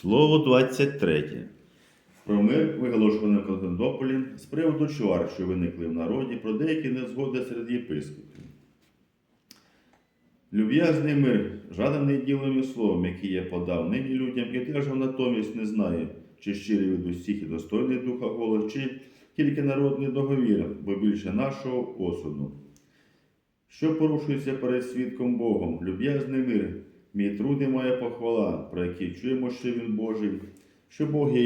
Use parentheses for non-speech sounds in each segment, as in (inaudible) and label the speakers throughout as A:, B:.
A: Слово 23. Про мир, виголошений в Константинополі, з приводу чвар, що виникли в народі, про деякі незгоди серед єпископів. Люб'язний мир, жаданий ділом і словом, який я подав нині людям, і держав натомість не знає, чи щирий від усіх і достойний духа голос, чи тільки народний договір, бо більше нашого осуду. Що порушується перед свідком Богом, люб'язний мир, мій труд і моя похвала, про який чуємо, що він Божий, що Бог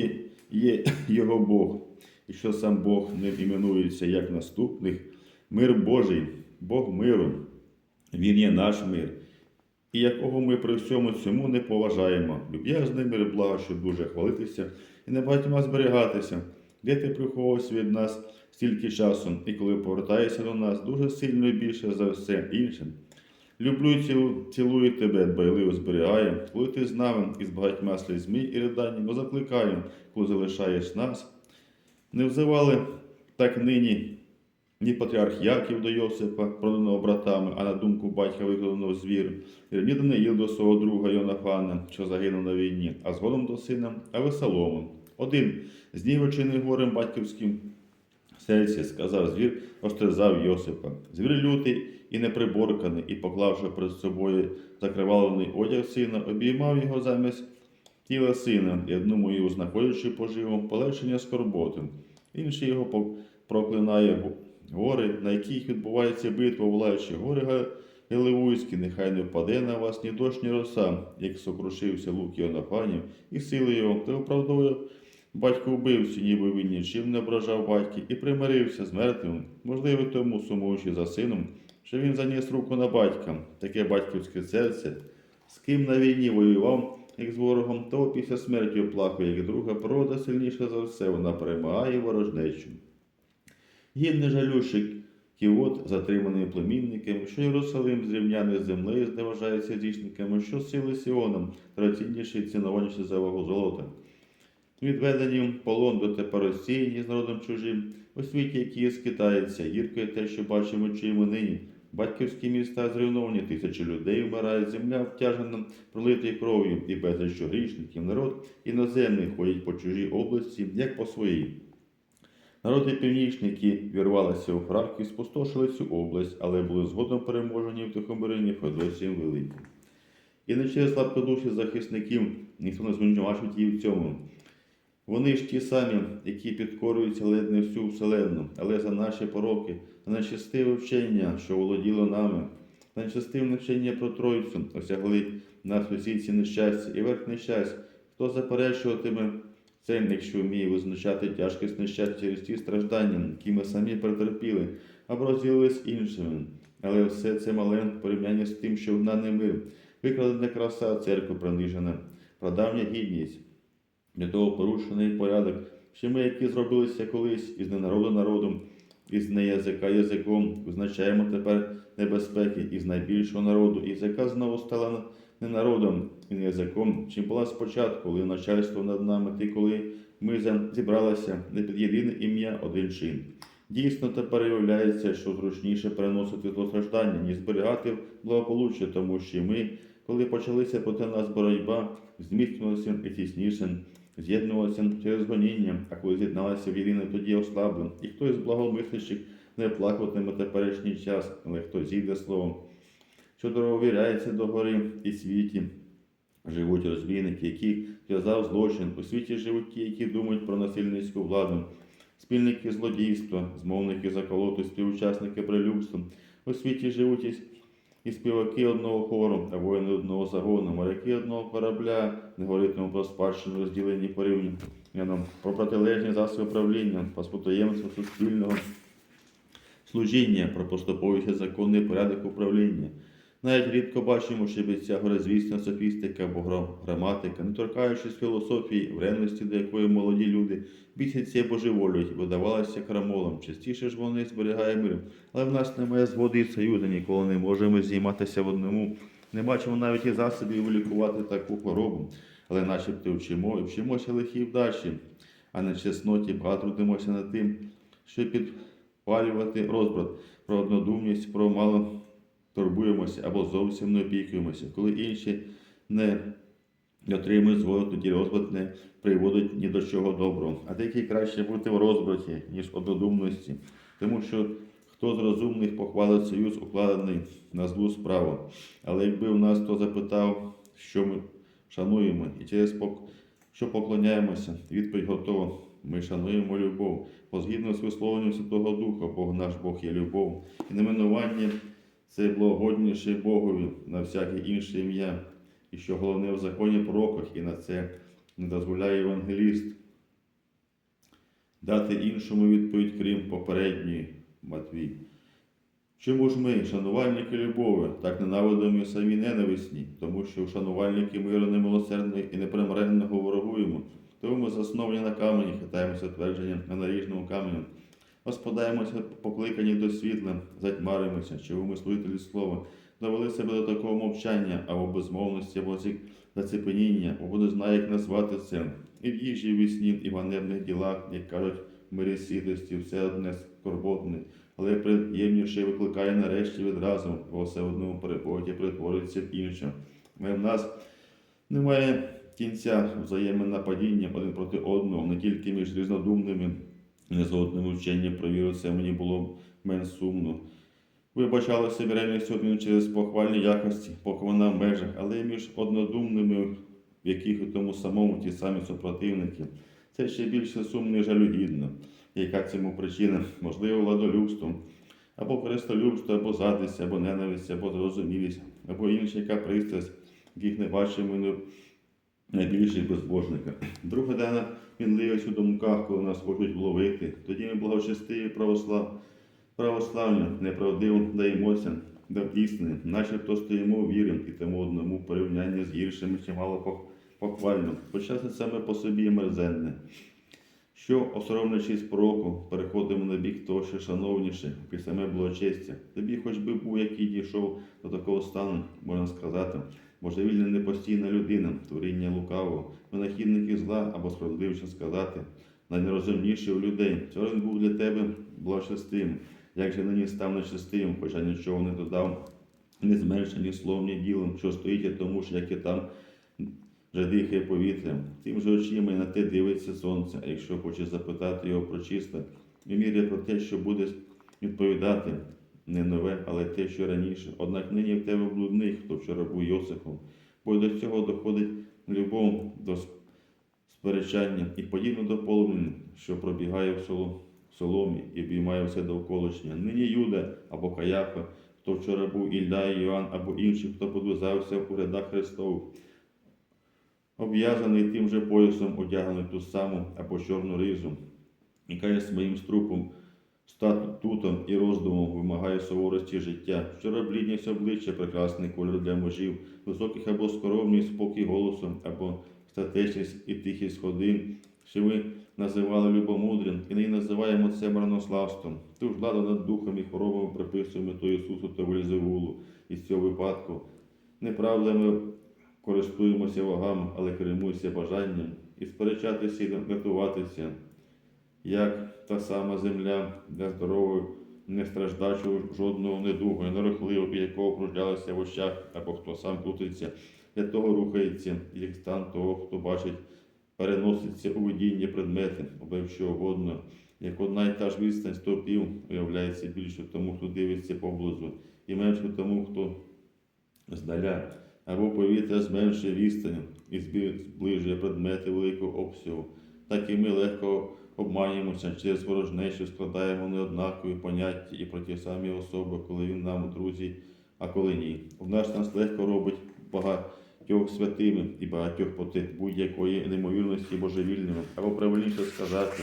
A: є, його Бог, і що сам Бог ним іменується як наступних, мир Божий, Бог миру, Він є наш мир, і якого ми при всьому цьому не поважаємо. Люб'язний мир, благо, що дуже хвалитися і не багатьма зберігатися, де ти приховувався від нас стільки часу, і коли повертаєшся до нас, дуже сильно і більше за все іншим. Люблю і цілу, цілую тебе, дбайливо зберігаю, коли ти з нами і з багатьма слізьми і риданнями закликаю, коли залишаєш нас. Не взивали так нині ні патріарх Яків до Йосипа, проданого братами, а на думку батька викладеного звір, ні Даниїл до свого друга Йонафана, що загинув на війні, а згодом до сина Авесолому. Один, знівечений горем батьківським серці, сказав звір, остерзав Йосипа. Звір лютий і неприборканий, і, поклавши перед собою закривалений одяг сина, обіймав його замість тіла сина, і одному його знаходячи поживом, полегшення скорботи. Інший його проклинає го- гори, на яких відбувається битва, волаючи гори Га- нехай не впаде на вас ні дощ, ні роса, як сокрушився лук Йонафанів, і сили його, ти оправдовує батько вбивцю, ніби він нічим не ображав батьки, і примирився з мертвим, можливо, тому сумуючи за сином, що він заніс руку на батька, таке батьківське серце, з ким на війні воював, як з ворогом, того після смерті оплакує, як друга природа сильніша за все, вона перемагає ворожнечу. Гідне жалющик Кіот, затриманий племінниками, що Єрусалим зрівняний з землею, зневажається зічниками, що сили Сіоном, трацінніші і цінованіші за вагу золота. Відведені в полон до тепер розсіяні з народом чужим, у світі, який скитається, гіркою те, що бачимо чуємо нині. Батьківські міста зруйновані, тисячі людей вмирають, земля втяжена пролитою кров'ю, і безліч грішників, народ іноземний ходять по чужій області, як по своїй. Народи північні, які вірвалися у Фраків, спустошили цю область, але були згодом переможені в Тихомирині Феодосієм Великим. І не через слабкодуші захисників ніхто не звинувачує її в цьому. Вони ж ті самі, які підкорюються ледь не всю вселенну, але за наші пороки, за нечестиве вчення, що володіло нами, за нечестиве вчення про Тройцю, осягли нас усі ці нещастя і верх нещасть, хто заперечуватиме це, якщо вміє визначати тяжкість нещастя через ті страждання, які ми самі претерпіли, або розділили іншими. Але все це мале в порівнянні з тим, що в не мир, викрадена краса, церква принижена, прадавня гідність, для того порушений порядок, що ми, які зробилися колись із ненароду народом, із неязика язиком, визначаємо тепер небезпеки із найбільшого народу, і язика знову стала не народом і не язиком, чим була спочатку, коли начальство над нами, ти коли ми зібралися не під єдине ім'я, один чин. Дійсно, тепер виявляється, що зручніше переносити то страждання, ніж зберігати благополуччя, тому що ми, коли почалися проти нас боротьба, зміцнювалися і тісніше, з'єднувалися через гоніння, а коли з'єдналися в єдине, тоді ослабли. І хтось з благомислячих не плакатиме теперішній час, але хто зійде словом що довіряється до гори і світі. Живуть розбійники, які зв'язав злочин. У світі живуть ті, які думають про насильницьку владу, спільники злодійства, змовники заколоту, співучасники прилюбства. У світі живуть і, і співаки одного хору, а воїни одного загону, моряки одного корабля, не говоритиму про спадщину, розділені порівняно, про протилежні засоби правління, про спотаємство суспільного служіння, про поступовість законний порядок управління. Навіть рідко бачимо, щоб ця горозвісна софістика або граматика, не торкаючись філософії, вренності, до якої молоді люди бісяться божеволюють, видавалися крамолом. Частіше ж вони зберігає мир. Але в нас немає згоди і союзу, ніколи не можемо зійматися в одному. Не бачимо навіть і засобів вилікувати таку хворобу. Але начебто вчимо і вчимося лихій вдачі, а на чесноті трудимося над тим, щоб підпалювати розбрат, про однодумність, про мало турбуємося або зовсім не опікуємося, коли інші не отримують згоду, тоді розбрат не приводить ні до чого доброго. А деякі краще бути в розбраті, ніж в однодумності, тому що хто з розумних похвалить союз, укладений на злу справу. Але якби в нас хто запитав, що ми шануємо, і через що поклоняємося, відповідь готова. Ми шануємо любов, бо згідно з висловленням Святого Духа, Бог наш Бог є любов. І найменування це благогодніше Богові на всяке інше ім'я, і що головне в законі пророках, і на це не дозволяє євангеліст. Дати іншому відповідь, крім попередньої Матвій. Чому ж ми, шанувальники любові, так ненавидимо самі ненависні, тому що шанувальники миру немилосердно і непримиренно ворогуємо, тому ми засновані на камені, хитаємося твердженням на наріжному камені, розпадаємося покликані до світла, затьмаримося, чому ми служителі слова, довели себе до такого мовчання або безмовності, або зацепеніння, або не знає, як назвати це. І в їжі, вісні, і в ганебних ділах, як кажуть, в мирі сідості, все одне скорботне, але приємніше викликає нарешті відразу, бо все в одному переході перетворюється в інше. Ми в нас немає кінця взаємонападіння один проти одного, не тільки між різнодумними і незгодними вченням про віру, це мені було менш сумно. Вибачали собі ревність один через похвальні якості, поки вона в межах, але між однодумними, в яких у тому самому ті самі супротивники. Це ще більше сумно і жалюгідно. Яка цьому причина? Можливо, владолюбство, або користолюбство, або задість, або ненависть, або зрозумілість, або інша яка пристрасть, яких не бачимо найбільших безбожника. Друга дана мінливість у думках, коли нас хочуть вловити. Тоді ми благочестиві православ... православні, неправдиво даємося до істини, начебто стоїмо вірі і тому одному порівнянні з гіршими чимало пох- похвально. Хоча це саме по собі мерзенне. Що, осоромлячись пророку, переходимо на бік того, що шановніше, і саме благочестя. Тобі хоч би був, який дійшов до такого стану, можна сказати, божевільна непостійна людина, творіння лукавого, винахідники зла або справедливіше сказати, найнерозумніший у людей. Він був для тебе благочестивим, як же нині став нечестивим, хоча нічого не додав, не зменшив ні словом, ні ділом, що стоїть, тому ж, як і там вже дихає повітрям, тим же очима і на те дивиться сонце, а якщо хоче запитати його про чисте, і міряє про те, що буде відповідати не нове, але те, що раніше. Однак нині в тебе блудний, хто вчора був Йосифом, бо до цього доходить любов до сперечання і подібно до полум'я, що пробігає в соло- соломі і обіймає все довколишнє. Нині Юда або Каяфа, хто вчора був Ілля і Йоанн, або інші, хто подвизався у рядах Христових обв'язаний тим же поясом, одягнений ту саму або чорну ризу, яка є своїм струпом, статутом і роздумом вимагає суворості життя. Вчора блідність обличчя, прекрасний кольор для мужів, високих або скоромність, спокій голосом, або статечність і тихість ходи, що ви називали любомудрим, і нині називаємо це марнославством. Ту ж владу над духом і хворобами приписуємо то Ісусу та Вельзевулу. І з цього випадку неправдами користуємося вагами, але керуємося бажанням і сперечатися і готуватися, як та сама земля для здорової, не страждачого жодного недугу, і нерухливого, якого окружлялися в очах, або хто сам крутиться, для того рухається, як стан того, хто бачить, переноситься у видіння предмети, або що угодно, як одна й та ж відстань стовпів виявляється більше тому, хто дивиться поблизу, і менше тому, хто здаля. Або повітря зменшує відстань і зближує предмети великого обсягу, так і ми легко обманюємося через ворожнечу, складаємо неоднакові поняття і про ті самі особи, коли він нам у друзі, а коли ні. Однак нас легко робить багатьох святими і багатьох проти будь-якої неймовірності божевільними, або правильніше сказати.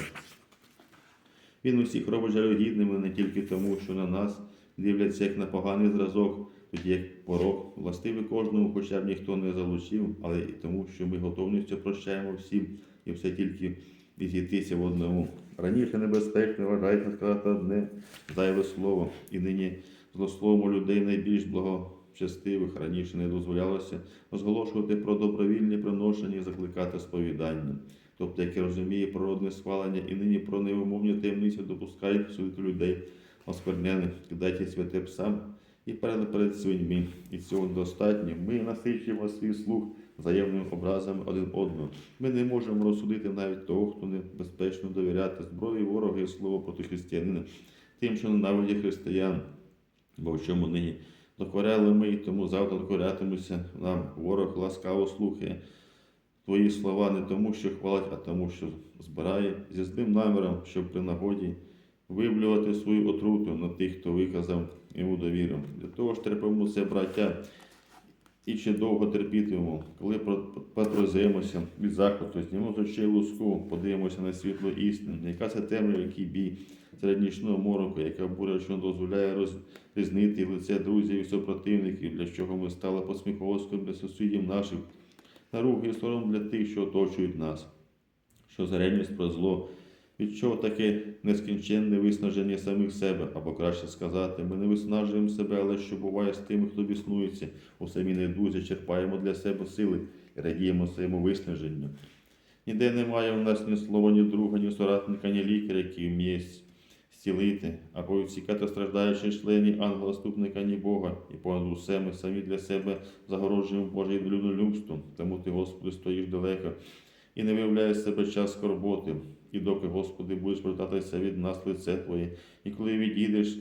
A: Він усіх робить жалюгідними не тільки тому, що на нас дивляться як на поганий зразок, тоді як порок, властивий кожному, хоча б ніхто не залучив, але і тому, що ми готовністю прощаємо всім і все тільки відійтися в одному. Раніше небезпечно вважається сказати одне зайве слово, і нині злословом у людей найбільш благочестивих раніше не дозволялося розголошувати про добровільні приношення і закликати сповідання. Тобто, як я розумію, природне схвалення і нині про невимовні таємниці допускають суд людей осквернених, кидайте святе псам і перед перед свиньми. І цього достатньо. Ми насичуємо свій слух взаємними образами один одного. Ми не можемо розсудити навіть того, хто небезпечно довіряти зброї ворога і слово проти християнина, тим, що ненавидять християн. Бо в чому нині докоряли ми, тому завтра докорятимуся нам. Ворог ласкаво слухає твої слова не тому, що хвалить, а тому, що збирає зі злим наміром, щоб при нагоді виблювати свою отруту на тих, хто виказав йому довіру. Для того ж це, браття, і ще довго терпітимемо, коли патрозимося від захвату, знімемо з очей луску, подивимося на світло істини, яка це темрява, який бій серед нічного мороку, яка буря, що дозволяє розрізнити лице друзів і супротивників, для чого ми стали посміховоском для сусідів наших, наруги і сором для тих, що оточують нас, що заревність про зло. Від чого таке нескінченне виснаження самих себе, або краще сказати, ми не виснажуємо себе, але що буває з тими, хто біснується, у самій недузі черпаємо для себе сили і радіємо своєму виснаженню. Ніде немає у нас ні слова, ні друга, ні соратника, ні лікаря, який вміє зцілити, або відсікати страждаючі члені ангела-ступника, ні Бога, і понад усе ми самі для себе загорожуємо Боже людолюбством, тому ти, Господи, стоїш далеко і не виявляєш себе час скорботи. І доки, Господи, будеш повертатися від нас лице Твоє, і коли відійдеш,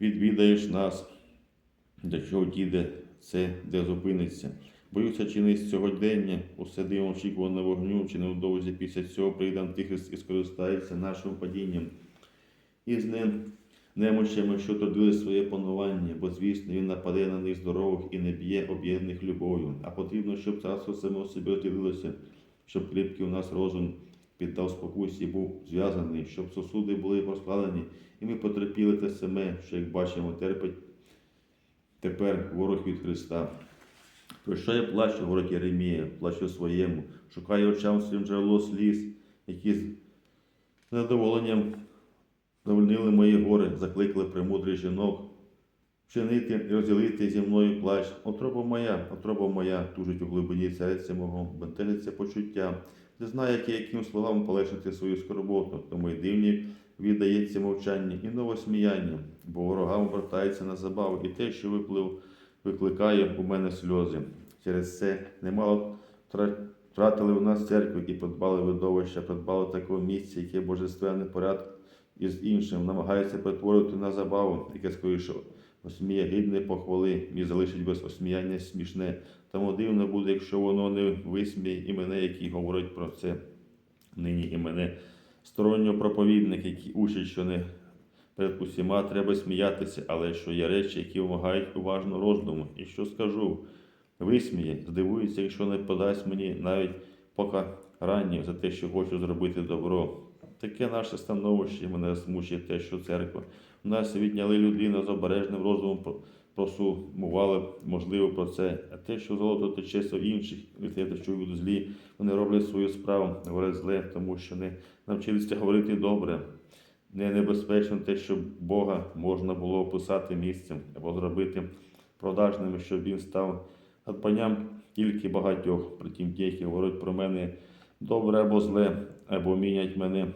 A: відвідаєш нас, для чого дійде це, де зупиниться. Боюся, чи не з сьогодення усе дивом очікувано вогню, чи невдовзі після цього прийде Антихрист і скористається нашим падінням. І з ним немощами, що трудили своє панування, бо, звісно, він нападе на них здорових і не б'є об'єднаних любов'ю. А потрібно, щоб царство само собі отілилося, щоб кріпкий у нас розум піддав спокусі, був зв'язаний, щоб сосуди були розкладені, і ми потерпіли те саме, що, як бачимо, терпить тепер ворог від Христа. Про що я плачу, говорить Єремія, плачу своєму, шукаю очам своїм джерело сліз, які з задоволенням Завольнили мої гори, закликали премудрих жінок, вчинити і розділити зі мною плач. Отроба моя, отроба моя, тужить у глибині серця мого, бентежиться почуття. Не знає, які, яким словам полегшити свою скорботу, тому й дивні віддається мовчання і новосміяння, бо ворогам обертається на забаву, і те, що виплив, викликає у мене сльози. Через це немало втратили в нас церкву і подбали видовища, придбали такого місця, яке божественний порядок із іншим, намагається перетворити на забаву, яке скоріше осміє гідне похвали і залишить без осміяння смішне. Тому дивно буде, якщо воно не висміє і мене, який говорить про це нині і мене. Сторонньо проповідник, який учить, що не перед усіма треба сміятися, але що є речі, які вимагають уважно роздуму. І що скажу? Висміє, здивується, якщо не подасть мені навіть покарання за те, що хочу зробити добро. Таке наше становище мене змушує те, що церква. У нас відняли людину з обережним розумом, просумували, можливо, про це. А те, що золото тече в інших, те, що будуть злі, вони роблять свою справу, говорять зле, тому що не навчилися говорити добре. Не небезпечно те, що Бога можна було описати місцем або зробити продажним, щоб він став надбанням тільки багатьох, притім ті, які говорять про мене добре або зле, або мінять мене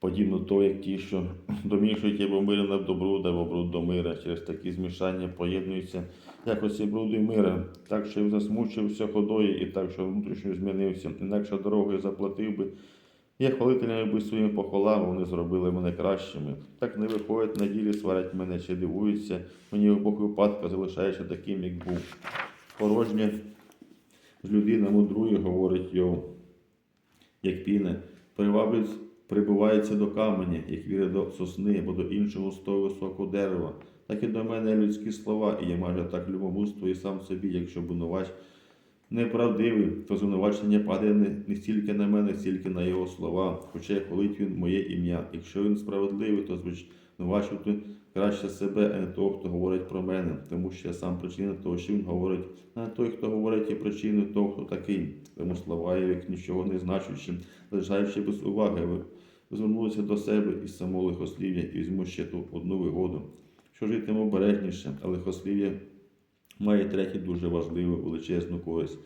A: подібно то, як ті, що (laughs) домішують або миру на добру, або бруд до мира. Через такі змішання поєднуються якості бруду і мира, так, що засмучився ходою, і так, що внутрішньо змінився, інакше дорогою заплатив би. Я хвалителями би своїми похвалами, вони зробили мене кращими. Так не виходять на ділі, сварять мене чи дивуються, мені обох випадках залишаючи таким, як був. Порожнє з людина мудрує, говорить його, як піне, приваблюють прибувається до каменя, як віри до сосни або до іншого стою високого дерева, так і до мене людські слова, і я майже так любомуство і сам собі, якщо обвинувач неправдивий, то звинувачення падає не, не стільки на мене, стільки на його слова, хоча хвалить він моє ім'я. Якщо він справедливий, то звинувачувати краще себе, а не того, хто говорить про мене, тому що я сам причина того, що він говорить, а не той, хто говорить, є причиною того, хто такий. Тому слова, як нічого не значущим, лишаючи без уваги звернулися до себе із самого лихослів'я і візьму ще ту одну вигоду, що житиму обережніше, а лихослів'я має третю дуже важливу величезну користь.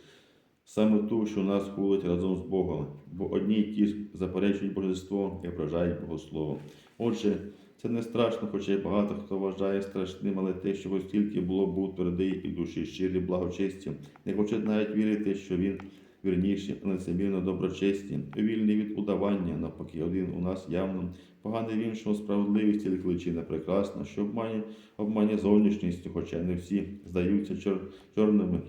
A: Саме ту, що нас хулить разом з Богом, бо одні й ті заперечують божество і ображають Богослово. Отже, Це не страшно, хоча й багато хто вважає страшним, але те, що ось тільки було був твердий і в душі щирі благочесті, не хочуть навіть вірити, що він вірніший, лицемірно доброчесті, вільний від удавання, навпаки, один у нас явно, поганий в іншому справедливість, тільки личина прекрасна, що обмані, обмані зовнішністю, хоча не всі здаються чор, чорними,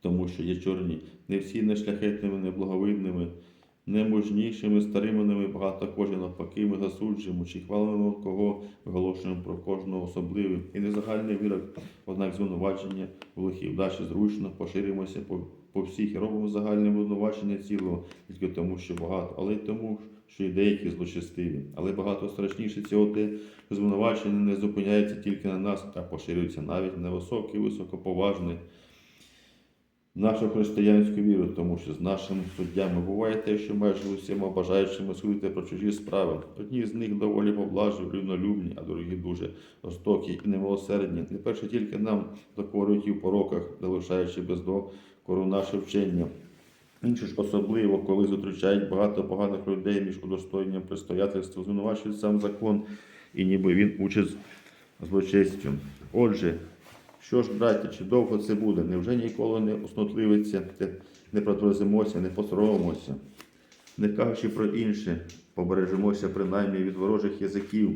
A: тому що є чорні, не всі не шляхетними, не благовидними, неможнішими, стариминами, багато кожен навпаки, ми засуджуємо чи хвалимо кого, виголошуємо про кожного особливий і не загальний вирок, однак звинувачення в лихій вдачі зручно поширимося по, по всіх робимо загальне винувачення цілого, тільки тому, що багато, але й тому, що і деякі злочестиві. Але багато страшніше цього те, що звинувачення не зупиняється тільки на нас, а поширюється навіть на високий, високоповажний нашу християнську віру, тому що з нашими суддями буває те, що майже усіма бажаючими судити про чужі справи. Одні з них доволі поблажливі, рівнолюбні, а другі дуже жорстокі і немилосердні. Не перше тільки нам докорюють і в пороках, залишаючи без докору наше вчення. Інші ж особливо, коли зустрічають багато поганих людей між удостоєнням предстоятельства, звинувачують сам закон, і ніби він учить злочестю. Отже, що ж, браття, чи довго це буде? Невже ніколи не уснотливиться, не протверзимося, не посоромимося? Не кажучи про інше, побережемося принаймні від ворожих язиків,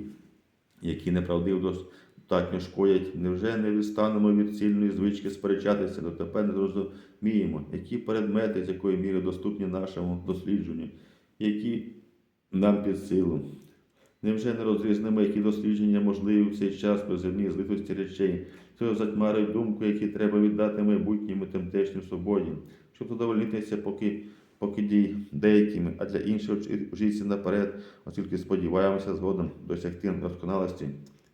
A: які неправдиво достатньо шкодять. Невже не відстанемо від цільної звички сперечатися, дотепер не зрозуміємо, які предмети, з якої міри доступні нашому дослідженню, які нам під силу. Невже не розрізнимо, які дослідження можливі в цей час при земній злитості речей, що затьмарить думку, які треба віддати майбутньому тамтешнім свободі, щоб задовольнитися поки, поки дій деякими, а для інших вчитися наперед, оскільки сподіваємося згодом досягти досконалості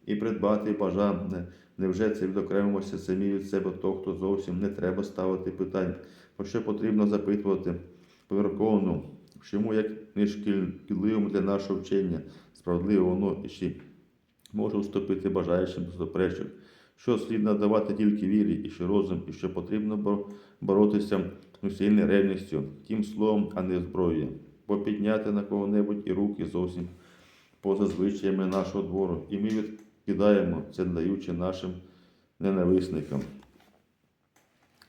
A: і придбати бажане. Невже це відокремимося самі від себе? Того, хто зовсім не треба ставити питань, про що потрібно запитувати. Помірковано, чому як не шкідливим для нашого вчення, справедливо воно і ще може уступити бажаючим беззаперечок, що слід надавати тільки вірі, і що розум, і що потрібно бор- боротися усільною ревністю, тим словом, а не зброєю, бо підняти на кого-небудь і руки зовсім поза звичаями нашого двору, і ми відкидаємо це, даючи нашим ненависникам.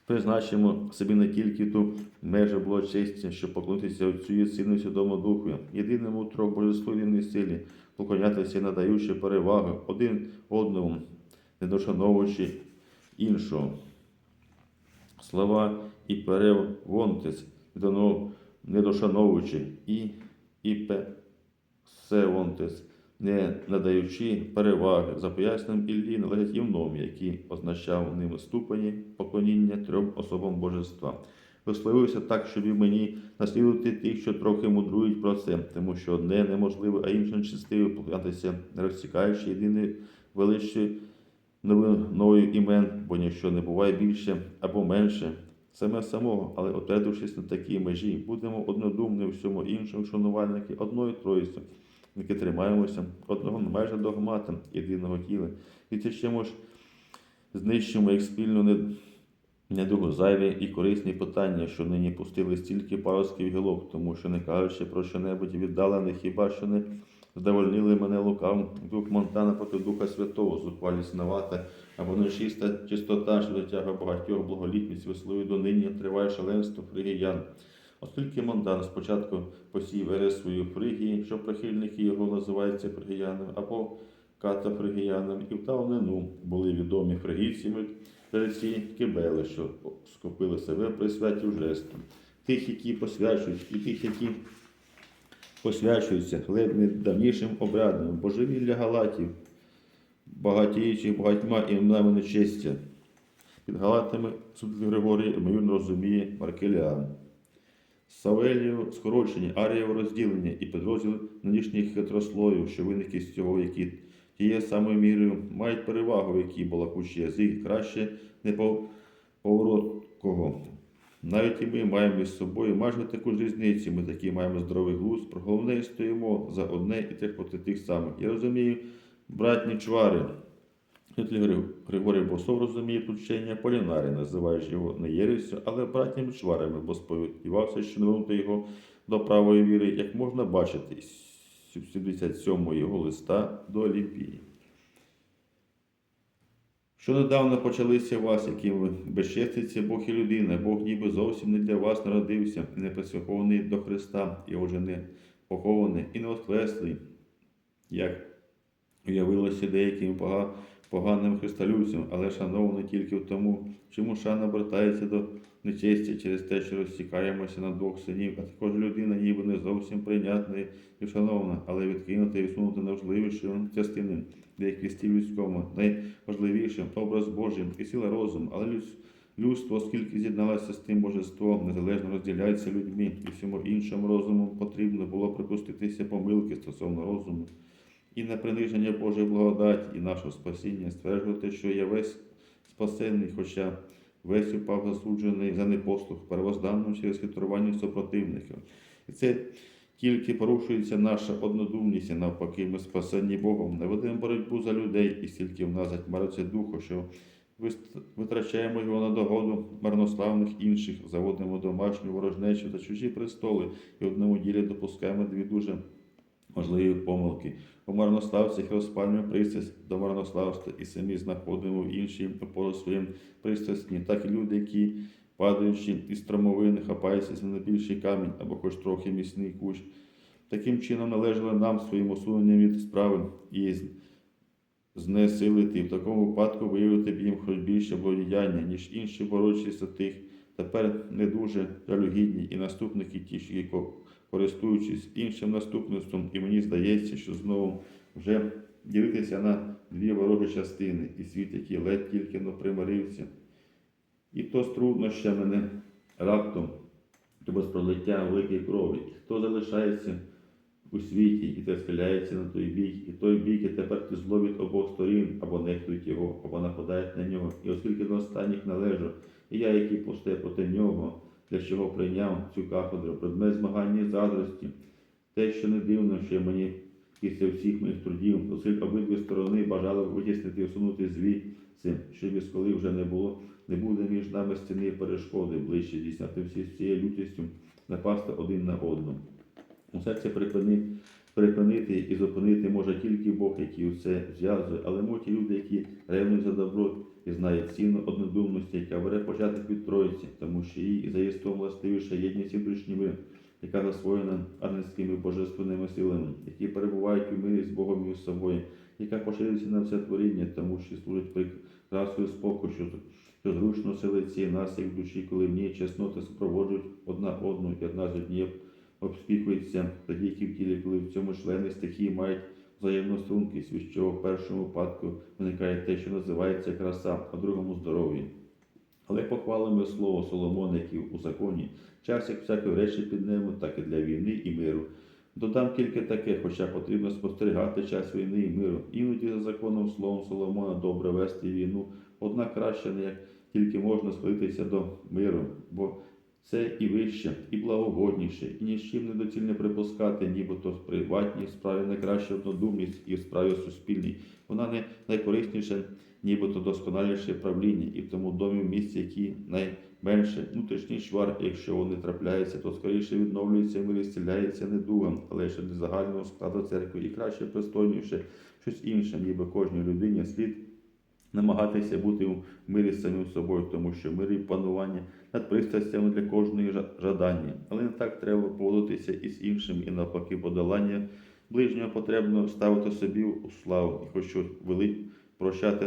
A: Призначимо собі не тільки ту межу благочесті, щоб поклонитися Отцю і Сину Святому Духу, єдиному трьох божествовній силі, поклонятися, надаючи перевагу один одному, не дошановуючи іншого. Слова і перевонтець, не дошановуючи, і, і песевонтець, не надаючи переваги за поясненням Іллі належать євном, який означав ними ступені поклоніння трьом особам божества. Висловився так, щоб і мені наслідувати тих, що трохи мудрують про це, тому що одне неможливе, а інше нечистиве поклонятися, не розтікаючи єдине величі новою імен, бо ніщо не буває більше або менше. Саме самого, але отвердившись на такій межі, будемо однодумні всьому іншому шанувальники одної троїці, які тримаємося одного майже догмата єдиного тіла. Відсічемо ж, знищимо як спільну не- недугу зайві і корисні питання, що нині пустили стільки паросків гілок, тому що не кажучи про що-небудь віддалене, хіба що не задовольнили мене лукав, дух Монтана проти Духа Святого, зухвалість навата, або нечиста чистота, що дотяга багатьох благолітність веслою донині триває шаленство фригіян. Оскільки Мондан спочатку посів ерес свою фригії, що прихильники його називаються фригіянами, або катафригіянами, і в давнину були відомі фригійцями жреці кибели, що скупили себе при святі жестом. Тих, які посвячують, і тих, які посвячуються хлебним давнішим обрядом, божевілля галатів, багатіючих багатьма іменами нечестя. Під галатами судив Григорій, ймовірно розуміє Маркеліан. Савелію скорочені, арієво розділення і підрозділ нинішніх хитрослоїв, що виникли з цього, які тією самою мірою мають перевагу, в якій балакучий язик, краще не по повороткого. Навіть і ми маємо між собою майже таку ж різницю. Ми такі маємо здоровий глузд, про головне стоїмо за одне і тих проти тих самих. Я розумію, братні чвари. Святий Григорій Босов розуміє тут вчення Полінарі, називаючи його не єресю, але братніми чварами, бо сподівався, що не вернути його до правої віри, як можна бачити. 77 його листа до Олімпії. Що недавно почалися вас, яким ви безчеститься Бог і людина, Бог ніби зовсім не для вас народився, не присвяхований до Христа, і отже не похований, і не воскреслий, як уявилося деяким пога- поганим христолюбцям, але шанований тільки в тому, чому шана обертається до нечесті через те, що розтікаємося на двох синів, а також людина ніби не зовсім прийнятна і вшанована, але відкинута і відсунута найважливішою частиною деяких стів людському, найважливішим образ Божий і сила розуму, але людс- людство, оскільки з'єдналося з тим божеством, незалежно розділяється людьми і всьому іншому розуму потрібно було припуститися помилки стосовно розуму і на приниження Божої благодаті і нашого спасіння стверджувати, що я весь спасенний, хоча весь упав засуджений за непослух, первозданним через хитрування супротивників. І це тільки порушується наша однодумність, і навпаки, ми спасені Богом, не ведемо боротьбу за людей, і стільки в нас затьмариться духу, що витрачаємо його на догоду марнославних інших, заводимо домашню ворожнечу та чужі престоли, і одному ділі допускаємо дві дуже можливі помилки. У марнославцях розпалюємо пристрасть до марнославства і самі знаходимо в іншій опору своїм пристрасні, так і люди, які, падаючи із стромовини, хапаються за найбільший камінь або хоч трохи міцний кущ. Таким чином належало нам своїм усуненням від справи і знесилити, в такому випадку виявити б їм хоч більше благодіяння, ніж інші борючись за тих, тепер не дуже жалюгідні і наступники ті, які користуючись іншим наступництвом, і мені здається, що знову вже ділитися на дві ворожі частини, і світ, який ледь тільки но примирився. І то з труднощами раптом, то без пролиття великої крові, і хто залишається у світі, і те схиляється на той бік, і той бік, і тепер ти зло від обох сторін, або нехтують його, або нападають на нього. І оскільки до останніх належу, і я, який повстає проти нього, для чого прийняв цю кафедру, предмет змагання і задрості. те, що не дивно, що мені після всіх моїх трудів, оскільки обидві сторони бажали витіснити і всунути звідси, щоб із коли вже не було, не буде між нами стіни перешкоди, ближче дійсняти всі з цією лютістю, напасти один на одного. Усе це припини, припинити і зупинити може тільки Бог, який усе зв'язує, але можуть люди, які ревнують за добро і знають ціну однодумності, яка бере початок від Троїці, тому що їй за єством властивіша єдність і внутрішніми, яка засвоєна ангельськими божественними силами, які перебувають у мирі з Богом і з собою, яка поширюється на все творіння, тому що служить прикрасою спокою, що, що зручно селиться нас, як душі, коли в ній чесноти супроводжують одна одну і одна з однією обспікується, тоді як і в тілі, коли в цьому члени стихії мають взаємну стрункість, від чого в першому випадку виникає те, що називається краса, а в другому здоров'я. Але похвалимо слово Соломоників у законі, час як всякої речі під небом, так і для війни і миру. Додам тільки таке, хоча потрібно спостерігати час війни і миру. Іноді за законом словом Соломона добре вести війну, однак краще не як тільки можна схилитися до миру, бо це і вище, і благогодніше, і ні з чим недоцільне припускати, нібито в приватній справі найкраща однодумність і в справі суспільній. Вона не найкорисніша, нібито досконаліше правління, і в тому домі в місці, які найменше внутрішній швар, якщо вони трапляються, то скоріше відновлюється і зціляється недугам, але ще не загального складу церкви, і краще пристойніше щось інше, ніби кожній людині слід намагатися бути у мирі з самим собою, тому що мир і панування над пристрастями для кожної жадання. Але не так треба поводитися і з іншим, і навпаки, подолання ближнього потрібно ставити собі у славу, і хочу велить прощати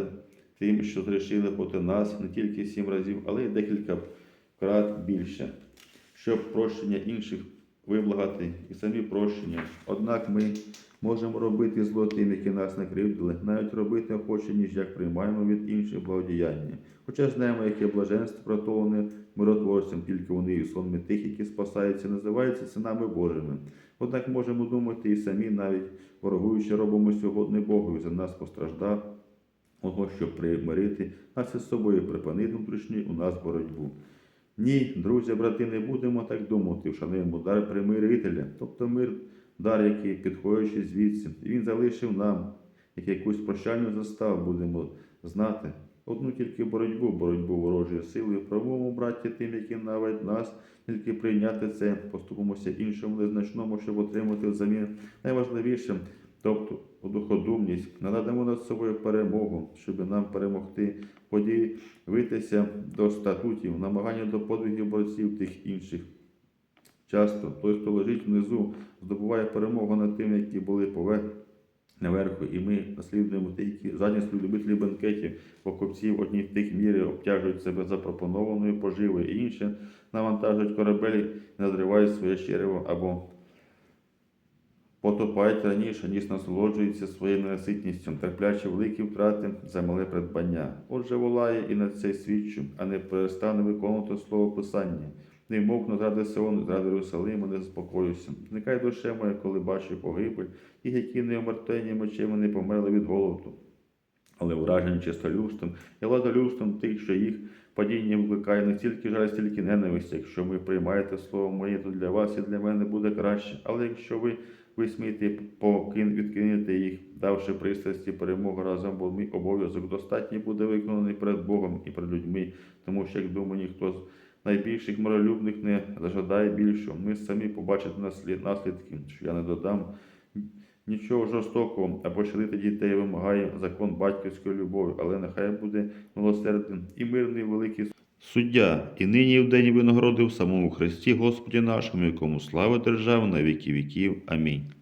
A: тим, що зрішили проти нас не тільки сім разів, але й декілька крат більше, щоб прощення інших виблагати і самі прощення. Однак ми можемо робити зло тим, які нас накривдили, навіть робити охоче, ніж як приймаємо від інших благодіяння. Хоча знаємо, яке блаженство приготовлене миротворцям, тільки вони і сонми тих, які спасаються, називаються синами Божими. Однак можемо думати і самі, навіть ворогуючи, робимо сьогодні Богу, за нас постраждав, Ого, щоб примирити нас із собою, припинити внутрішню у нас боротьбу. Ні, друзі, брати, не будемо так думати, вшануємо дар примирителя, тобто мир, дар, який, підходячи звідси, він залишив нам, як якусь прощальну заставу будемо знати. одну тільки боротьбу, боротьбу ворожої сили, правому браті тим, які навіть нас, тільки прийняти це, поступимося іншому незначному, щоб отримати взамін найважливішим, тобто одуходумність, надамо над собою перемогу, щоб нам перемогти, подивитися до статутів, намагання до подвигів борців тих інших. Часто той, хто лежить внизу, здобуває перемогу над тим, які були пове наверху, і ми наслідуємо ті, які задністю любителів бенкетів, покупців одні в тих міри обтяжують себе запропонованою поживою, і інші навантажують корабель і надривають своє черево або потопають раніше, ніж насолоджуються своєю ненаситністю, терплячи великі втрати за мале придбання. Отже, волає і на це свідчу, а не перестане виконувати слово Писання. Не мовкну зради Сиону, зради Єрусалима, не заспокоюся. Зникай душе моя, коли бачу погибель, і які не омертвені мечем не померли від голоду. Але уражені чистолюбством і ладолюбством тих, що їх падіння викликає не стільки жаль, стільки ненависть. Якщо ви приймаєте слово моє, то для вас і для мене буде краще. Але якщо ви висмієте, покин, відкинете їх, давши пристрасті перемогу разом, бо мій обов'язок достатній буде виконаний перед Богом і перед людьми, тому що, як думаю, ніхто з найбільших миролюбних не зажадає більшого. Ми самі побачите наслідки, що я не додам нічого жорстокого або щадити дітей вимагає закон батьківської любові, але нехай буде милосердним і мирний великий суддя, і нині і в день винагороди в самому Христі Господі нашому, якому слава держава на віки віків. Амінь.